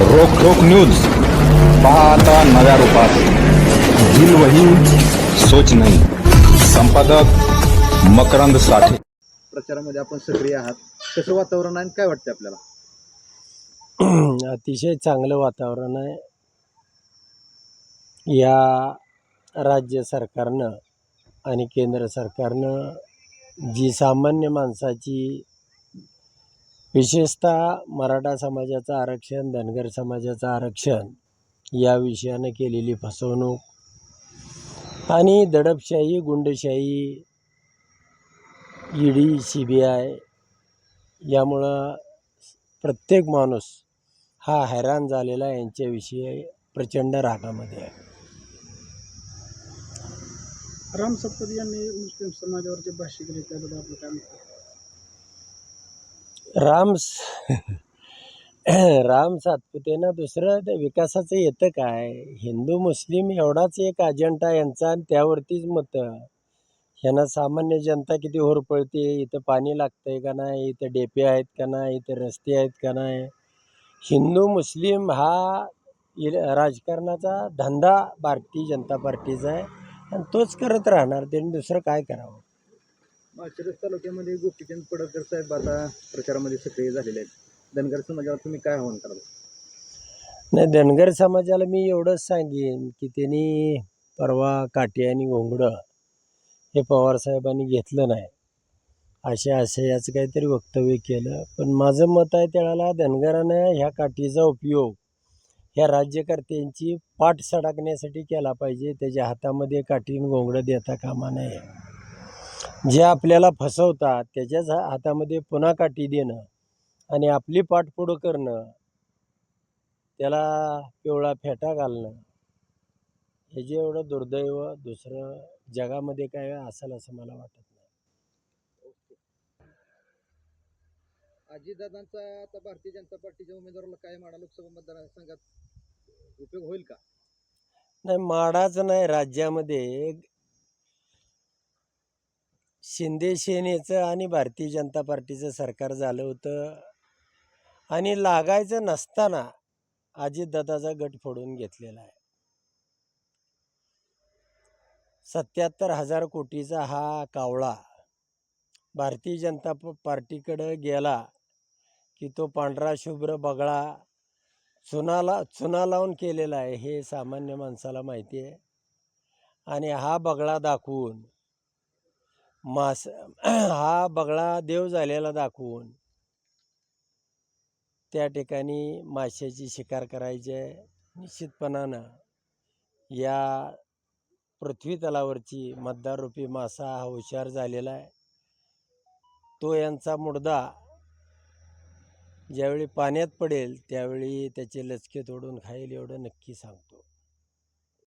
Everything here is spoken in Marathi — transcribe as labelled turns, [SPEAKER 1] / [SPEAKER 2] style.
[SPEAKER 1] रोख रोख न्यूज. पहा आता नव्या रूपात. दिल वही सोच नाही. संपादक मकरंद साठे.
[SPEAKER 2] प्रचारामध्ये आपण सक्रिय आहात. कसं वातावरण आहे आणि काय वाटतं आपल्याला?
[SPEAKER 3] अतिशय चांगलं वातावरण आहे. या राज्य सरकारनं आणि केंद्र सरकारनं जी सामान्य माणसाची विशेषतः मराठा समाजाचं आरक्षण धनगर समाजाचं आरक्षण या विषयानं केलेली फसवणूक आणि दडपशाही गुंडशाही ईडी सी बी आय यामुळं प्रत्येक माणूस हा हैराण झालेला यांच्याविषयी प्रचंड रागामध्ये आहे
[SPEAKER 4] राम सत्पथी यांनी मुस्लिम समाजावर जे भाष्य केले त्याबद्दल आपलं काय आहे?
[SPEAKER 3] राम राम सातपुतेनं दुसरं ते विकासाचं येतं काय? हिंदू मुस्लिम एवढाच एक अजेंडा यांचा आणि त्यावरतीच मतं. ह्यांना सामान्य जनता किती होरपळते? इथं पाणी लागतं आहे का नाही? इथं डेपे आहेत का नाही? इथं रस्ते आहेत का नाही? हिंदू मुस्लिम हा राजकारणाचा धंदा भारतीय जनता पार्टीचा आहे आणि तोच करत राहणार. त्यांनी दुसरं काय करावं?
[SPEAKER 2] माळशिरस तालुक्यामध्ये गोपीचंद पडळकर साहेब आता प्रचारामध्ये सक्रिय झालेले आहेत. धनगर समाजाला तुम्ही काय आव्हान कराल?
[SPEAKER 3] नाही धनगर समाजाला मी एवढंच सांगेन की त्यांनी परवा काठी आणि घोंगडं हे पवारसाहेबांनी घेतलं नाही. अशा असे याचं काहीतरी वक्तव्य केलं. पण माझं मत आहे त्याला धनगरानं ह्या काठीचा उपयोग ह्या राज्यकर्त्यांची पाठ सडकण्यासाठी केला पाहिजे. त्याच्या हातामध्ये काठी आणि घोंगडं देता कामा नये. जे आपल्याला फसवतात त्याच्याच हातामध्ये पुन्हा काठी देणं आणि आपली पाठ पुढं करणं त्याला पिवळा फेटा घालणं हे जे एवढं दुर्दैव दुसरं जगामध्ये काय असेल असं मला वाटत नाही.
[SPEAKER 2] अजितदादांचा आता भारतीय जनता पार्टीच्या उमेदवाराला काय माडा लोकसभा मतदारसंघात उपयोग होईल का?
[SPEAKER 3] नाही माडाच नाही राज्यामध्ये शिंदे सेनेचं आणि भारतीय जनता पार्टीचं सरकार झालं होतं. आणि लागायचं नसताना अजितदादाचा गट फोडून घेतलेला आहे. सत्याहत्तर हजार कोटीचा हा कावळा भारतीय जनता प- पार्टीकडं गेला की तो पांढरा शुभ्र बगळा चुनाला चुना लावून केलेला आहे हे सामान्य माणसाला माहिती आहे. आणि हा बगळा दाखवून मास हा बगळा देव झालेला दाखवून त्या ठिकाणी माशाची शिकार करायची आहे निश्चितपणानं. या पृथ्वी तलावरची मतदाररूपी मासा हा हुशार झालेला आहे. तो यांचा मुडदा ज्यावेळी पाण्यात पडेल त्यावेळी त्याचे लचके तोडून खाईल एवढं नक्की सांगतो.